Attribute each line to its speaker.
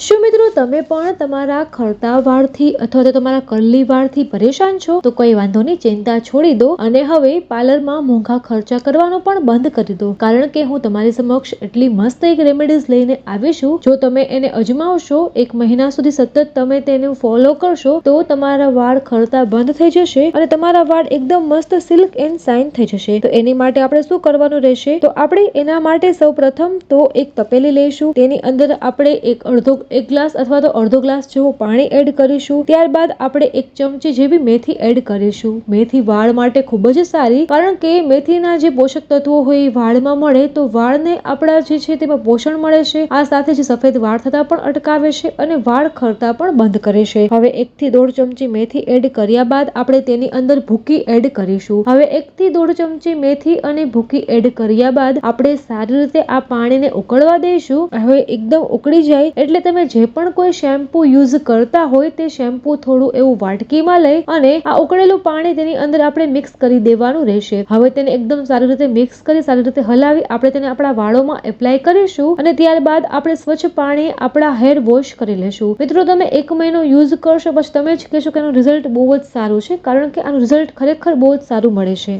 Speaker 1: શું મિત્રો, તમે પણ તમારા ખરતા વાળથી અથવા તો તમારા કરલી વાળથી પરેશાન છો? તો કોઈ વાંધો નહીં, ચિંતા છોડી દો. અને હવે પાર્લરમાં મોંઘા ખર્ચા કરવાનો પણ બંધ કરી દો. કારણ કે હું તમારી સમક્ષ એટલી મસ્ત એક રેમેડીઝ લઈને આવી છું. જો તમે એને અજમાવશો, એક મહિના સુધી સતત તમે તેને ફોલો કરશો, તો તમારા વાળ ખરતા બંધ થઈ જશે અને તમારા વાળ એકદમ મસ્ત સિલ્ક એન્ડ શાઇન થઈ જશે. તો એની માટે આપણે શું કરવાનું રહેશે? તો આપણે એના માટે સૌ પ્રથમ તો એક તપેલી લઈશું. તેની અંદર આપણે એક અડધો એક ગ્લાસ અથવા તો અડધો ગ્લાસ જેવું પાણી એડ કરીશું. ત્યારબાદ આપણે એક ચમચી જેવી મેથી એડ કરીશું. મેથી વાળ માટે ખૂબ જ સારી, કારણ કે મેથીના જે પોષક તત્વો હોય એ વાળમાં મળે તો વાળને આપણા જે છે તેમાં પોષણ મળે છે. આ સાથે જે સફેદ વાળ થતા પણ અટકાવે છે અને વાળ ખરતા પણ બંધ કરે છે. હવે એક થી દોઢ ચમચી મેથી એડ કર્યા બાદ આપણે તેની અંદર ભૂકી એડ કરીશું. હવે એક થી દોઢ ચમચી મેથી અને ભૂકી એડ કર્યા બાદ આપણે સારી રીતે આ પાણીને ઉકળવા દઈશું. હવે એકદમ ઉકળી જાય એટલે તમે જે પણ કોઈ શેમ્પુ યુઝ કરતા હોય તે શેમ્પુ થોડું એવું વાટકીમાં લઈ અને આ ઉકળેલું પાણી તેની અંદર આપણે મિક્સ કરી દેવાનું રહેશે. હવે તેને એકદમ સારી રીતે મિક્સ કરી, સારી રીતે હલાવી આપણે તેને આપણા વાળોમાં એપ્લાય કરીશું અને ત્યારબાદ આપણે સ્વચ્છ પાણી આપણા હેર વોશ કરી લેશું. મિત્રો, તમે એક મહિનો યુઝ કરશો, પછી તમે જ કહેશો કે એનું રિઝલ્ટ બહુ જ સારું છે, કારણ કે આનું રિઝલ્ટ ખરેખર બહુ જ સારું મળે છે.